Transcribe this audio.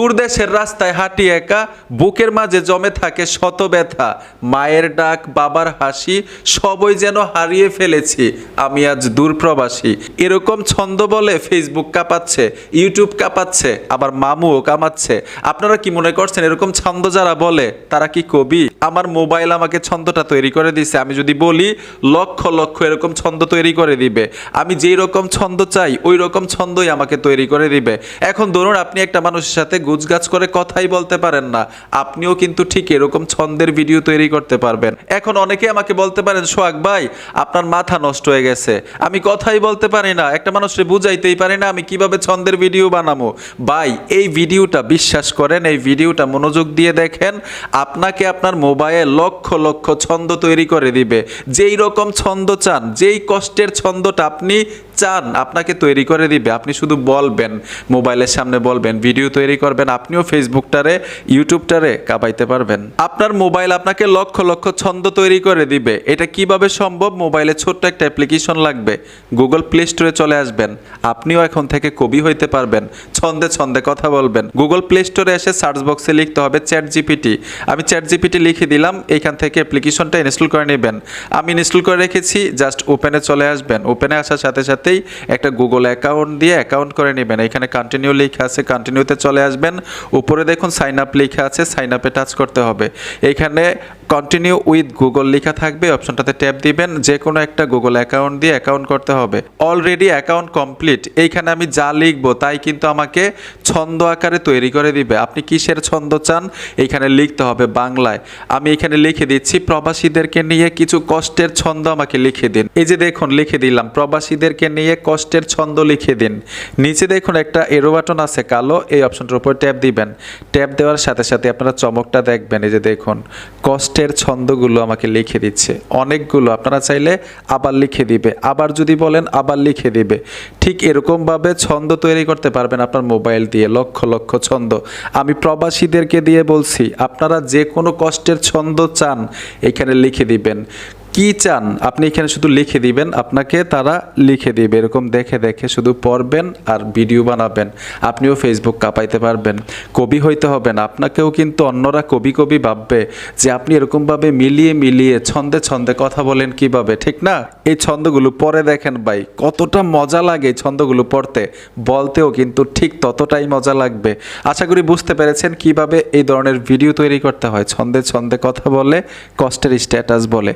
দূর দেশের রাস্তায় হাঁটি একা, বুকের মাঝে জমে থাকে শত ব্যথা। মায়ের ডাক, বাবার হাসি, সবই যেন হারিয়ে ফেলেছি। আমি আজ দূর প্রবাসী এরকম ছন্দ বলে ফেসবুক কাঁপাচ্ছে ইউটিউব কাঁপাচ্ছে, আবার মামুও কামাচ্ছে। আপনারা কি মনে করছেন এরকম ছন্দ যারা বলে, তারা কি কবি? আমার মোবাইল আমাকে ছন্দটা তৈরি করে দিছে। আমি যদি বলি, লক্ষ লক্ষ এরকম ছন্দ তৈরি করে দিবে। আমি যেই রকম ছন্দ চাই, ওই রকম ছন্দই আমাকে তৈরি করে দিবে। এখন ধরুন আপনি একটা মানুষের সাথে গুজগাছ করে কথাই বলতে পারেন না। আপনিও কিন্তু ঠিক এরকম ছন্দের ভিডিও তৈরি করতে পারবেন। এখন অনেকে আমাকে বলতে পারেন, সোহাগ ভাই, আপনার মাথা নষ্ট হয়ে গেছে। আমি কথাই বলতে পারি না। একটা মানুষকে বুঝাইতেই পারি না আমি কীভাবে ছন্দের ভিডিও বানাবো ভাই, এই ভিডিওটা বিশ্বাস করেন, এই ভিডিওটা মনোযোগ দিয়ে দেখেন, আপনাকে আপনার মোবাইলে লক্ষ লক্ষ ছন্দ তৈরি করে দিবে। যেই রকম ছন্দ চান, যেই কষ্টের ছন্দটা আপনি চান, আপনাকে তৈরি করে দিবে। আপনি শুধু বলবেন, মোবাইলের সামনে বলবেন, ভিডিও তৈরি করবেন, আপনিও ফেসবুকটারে, ইউটিউবটারে কাঁপাইতে পারবেন। আপনার মোবাইল আপনাকে লক্ষ লক্ষ ছন্দ তৈরি করে দিবে। এটা কীভাবে সম্ভব? মোবাইলে ছোট্ট একটা অ্যাপ্লিকেশন লাগবে। গুগল প্লে স্টোরে চলে আসবেন। আপনিও এখন থেকে কবি হইতে পারবেন। ছন্দে ছন্দে কথা বলবেন। গুগল প্লে স্টোরে এসে সার্চ বক্সে লিখতে হবে চ্যাট জিপিটি আমি চ্যাট জিপিটি লিখে দিলাম এইখান থেকে অ্যাপ্লিকেশনটা ইনস্টল করে নেবেন। আমি ইনস্টল করে রেখেছি, জাস্ট ওপেনে চলে আসবেন। ওপেনে আসার সাথে সাথে সাথেই একটা গুগল অ্যাকাউন্ট দিয়ে অ্যাকাউন্ট করে নেবেন। এখানে কন্টিনিউ লেখা আছে কন্টিনিউতে চলে আসবেন। উপরে দেখুন সাইন আপ লেখা আছে সাইন আপে টাচ করতে হবে। এখানে কন্টিনিউ উইথ গুগল লেখা থাকবে, অপশনটাতে ট্যাপ দিবেন যে কোনো একটা গুগল অ্যাকাউন্ট দিয়ে অ্যাকাউন্ট করতে হবে। অলরেডি অ্যাকাউন্ট কমপ্লিট এইখানে আমি যা লিখব তাই কিন্তু আমাকে ছন্দ আকারে তৈরি করে দিবে। আপনি কিসের ছন্দ চান? এইখানে লিখতে হবে বাংলায়। আমি এখানে লিখে দিচ্ছি, প্রবাসীদেরকে নিয়ে কিছু কষ্টের ছন্দ আমাকে লিখে দিন। এই যে দেখুন, লিখে দিলাম, প্রবাসীদেরকে নিয়ে কষ্টের ছন্দ লিখে দিন। নিচে দেখুন একটা এরো বাটন আছে কালো, এই অপশনটার উপর ট্যাপ দিবেন। ট্যাপ দেওয়ার সাথে সাথে আপনারা চমকটা দেখবেন, এই যে দেখুন কষ্টের ছন্দগুলো আমাকে লিখে দিচ্ছে। অনেকগুলো, আপনারা চাইলে আবার লিখে দিবে। আবার যদি বলেন, আবার লিখে দিবে। ঠিক এরকমভাবে ছন্দ তৈরি করতে পারবেন আপনার মোবাইল দিয়ে, লক্ষ লক্ষ ছন্দ। আমি প্রবাসীদেরকে দিয়ে বলছি, আপনারা যে কোনো কষ্টের ছন্দ চান, এখানে লিখে দিবেন। কি চান? আপনি এখানে শুধু লিখে দিবেন, আপনাকে তারা লিখে দিবে। এরকম দেখে দেখে শুধু পড়বেন আর ভিডিও বানাবেন। আপনিও ফেসবুক কাঁপাইতে পারবেন। কবি হইতে হবে না আপনাকেও কিন্তু অন্যরা কবি কবি ভাববে যে আপনি এরকমভাবে মিলিয়ে মিলিয়ে ছন্দে ছন্দে কথা বলেন কীভাবে, ঠিক না? এই ছন্দগুলো পরে দেখেন ভাই, কতটা মজা লাগে এই ছন্দগুলো পড়তে। বলতেও কিন্তু ঠিক ততটাই মজা লাগবে। আশা করি বুঝতে পেরেছেন কীভাবে এই ধরনের ভিডিও তৈরি করতে হয়। ছন্দে ছন্দে কথা বলে, কষ্টের স্ট্যাটাস বলে।